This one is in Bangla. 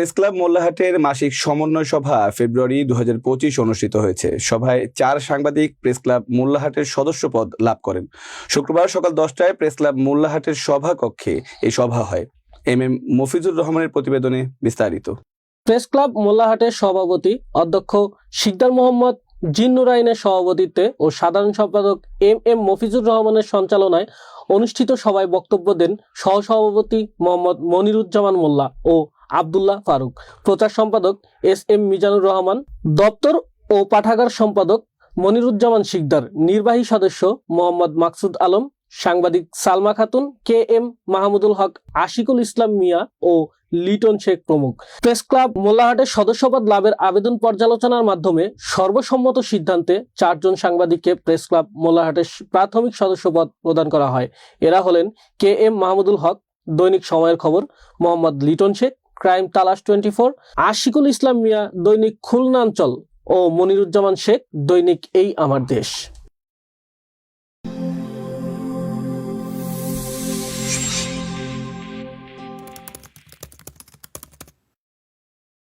প্রেস ক্লাব মোল্লাহাটের মাসিক সমন্বয় সভা ফেব্রুয়ারি দু অনুষ্ঠিত হয়েছে। সভায় চার সাংবাদিক প্রেস ক্লাব মোল্লাহাটের সদস্য পদ লাভ করেন। শুক্রবার সকাল দশটায় প্রেস ক্লাব মোল্লাহাটের সভা কক্ষে এই সভা হয়। এম এম মফিজুর রহমানের প্রতিবেদনে বিস্তারিত। প্রেস ক্লাব মোল্লাহাটের সভাপতি অধ্যক্ষ শিকদার মোহাম্মদ জিন্নুর আইনের সভাপতিত্বে ও সাধারণ সম্পাদক এম এম মফিজুর রহমানের সঞ্চালনায় অনুষ্ঠিত সভায় বক্তব্য দেন সহসভাপতি মোহাম্মদ মনিরুজ্জামান মোল্লা ও আবদুল্লাহ ফারুক। প্রচার সম্পাদক এস এম মিজানুর রহমান। দপ্তর ও পাঠাগার সম্পাদক মনিরুজ্জামান শিকদার। নির্বাহী সদস্য মোহাম্মদ মাকসুদ আলম। সাংবাদিক সালমা খাতুন, কে এম মাহমুদুল হক, আশিকুল ইসলাম মিয়া ও লিটন শেখ প্রমুখ। প্রেস ক্লাব মোল্লাহাটের সদস্যপদ লাভের আবেদন পর্যালোচনার মাধ্যমে সর্বসম্মত সিদ্ধান্তে চারজন সাংবাদিককে প্রেস ক্লাব মোল্লাহাটের প্রাথমিক সদস্যপদ প্রদান করা হয়। এরা হলেন কে এম মাহমুদুল হক, দৈনিক সময়ের খবর, Mohammad Liton Sheikh crime Talash twenty four Ashikul Islam Mia, দৈনিক খুলনাঞ্চল ও মনিরুজ্জামান শেখ, দৈনিক এই আমার দেশ।